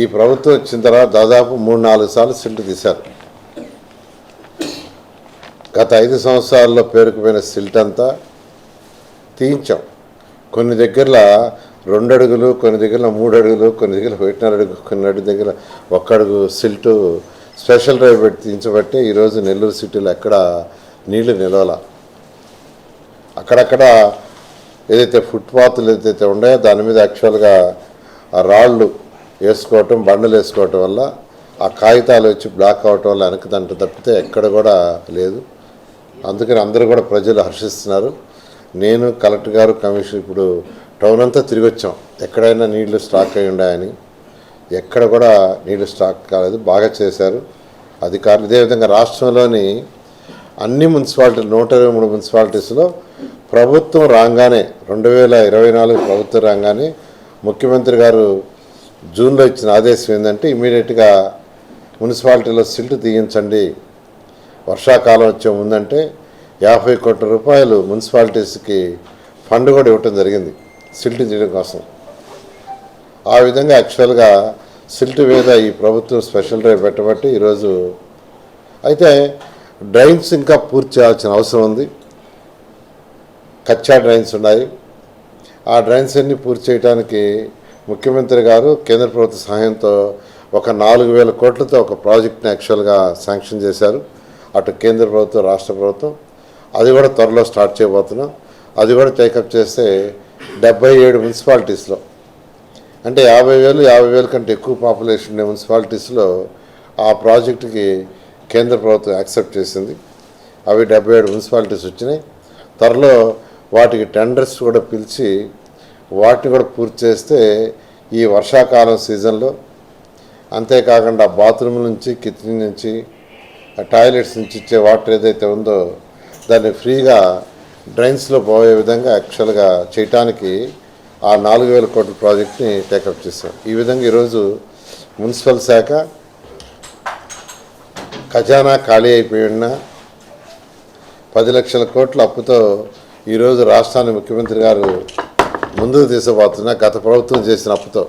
ఈ ప్రభుత్వం వచ్చిన తర్వాత దాదాపు మూడు నాలుగు సార్లు సిల్ట్ తీశారు. గత ఐదు సంవత్సరాల్లో పేరుకుపోయిన సిల్ట్ అంతా తీయించాం. కొన్ని దగ్గరలో రెండు అడుగులు కొన్ని దగ్గర మూడు అడుగులు కొన్ని దగ్గర ఒకటిన్నర అడుగు కొన్ని అడుగు దగ్గర ఒక్క అడుగు సిల్టు స్పెషల్ డ్రైవ్ పెట్టి తీయించబట్టి ఈరోజు నెల్లూరు సిటీలో ఎక్కడ నీళ్ళు నిలవల. అక్కడక్కడ ఏదైతే ఫుట్పాత్లు ఏదైతే ఉన్నాయో దాని మీద యాక్చువల్గా రాళ్ళు వేసుకోవటం బండలు వేసుకోవటం వల్ల ఆ కాగితాలు వచ్చి బ్లాక్ అవటం వల్ల వెనకదంట దంట తప్పితే ఎక్కడ కూడా లేదు. అందుకని అందరూ కూడా ప్రజలు హర్షిస్తున్నారు. నేను కలెక్టర్ గారు కమిషన్ ఇప్పుడు టౌన్ అంతా తిరిగి వచ్చాం. ఎక్కడైనా నీళ్ళు స్టాక్ అయి ఉన్నాయని. ఎక్కడ కూడా నీళ్ళు స్టాక్ కాలేదు. బాగా చేశారు. అధికారులు ఇదే విధంగా రాష్ట్రంలోని అన్ని మున్సిపాలిటీలు నూట ఇరవై మూడు మున్సిపాలిటీస్లో ప్రభుత్వం రాగానే రెండు వేల ఇరవై నాలుగు ప్రభుత్వం రాగానే ముఖ్యమంత్రి గారు జూన్లో ఇచ్చిన ఆదేశం ఏంటంటే ఇమీడియట్గా మున్సిపాలిటీలో సిల్ట్ తీయించండి. వర్షాకాలం వచ్చే ముందంటే యాభై కోట్ల రూపాయలు మున్సిపాలిటీస్కి ఫండ్ కూడా ఇవ్వటం జరిగింది సిల్ట్ తీయడం కోసం. ఆ విధంగా యాక్చువల్గా సిల్ట్ మీద ఈ ప్రభుత్వం స్పెషల్ డ్రైవ్ పెట్టబట్టి ఈరోజు అయితే డ్రైన్స్ ఇంకా పూర్తి చేయాల్సిన అవసరం ఉంది. కచ్చా డ్రైన్స్ ఉన్నాయి. ఆ డ్రైన్స్ అన్నీ పూర్తి చేయడానికి ముఖ్యమంత్రి గారు కేంద్ర ప్రభుత్వ సహాయంతో ఒక నాలుగు వేల కోట్లతో ఒక ప్రాజెక్ట్ని యాక్చువల్గా శాంక్షన్ చేశారు. అటు కేంద్ర ప్రభుత్వం రాష్ట్ర ప్రభుత్వం. అది కూడా త్వరలో స్టార్ట్ చేయబోతున్నాం. అది కూడా టేకప్ చేస్తే డెబ్బై ఏడు మున్సిపాలిటీస్లో అంటే యాభై వేలు యాభై వేల కంటే ఎక్కువ పాపులేషన్ ఉండే మున్సిపాలిటీస్లో ఆ ప్రాజెక్టుకి కేంద్ర ప్రభుత్వం యాక్సెప్ట్ చేసింది. అవి డెబ్బై ఏడు మున్సిపాలిటీస్ వచ్చినాయి. త్వరలో వాటికి టెండర్స్ కూడా పిలిచి వాటిని కూడా పూర్తి చేస్తే ఈ వర్షాకాలం సీజన్లో అంతేకాకుండా బాత్రూమ్ నుంచి కిచెన్ నుంచి టాయిలెట్స్ నుంచి ఇచ్చే వాటర్ ఏదైతే ఉందో దాన్ని ఫ్రీగా డ్రైన్స్లో పోయే విధంగా యాక్చువల్గా చేయటానికి ఆ నాలుగు వేల కోట్ల ప్రాజెక్ట్ని టేకప్ చేశాం. ఈ విధంగా ఈరోజు మున్సిపల్ శాఖ ఖజానా ఖాళీ అయిపోయి ఉన్న పది లక్షల కోట్ల అప్పుతో ఈరోజు రాష్ట్రాన్ని ముఖ్యమంత్రి గారు ముందుకు తీసుకుపోతున్నా గత ప్రభుత్వం చేసిన అప్పుతో.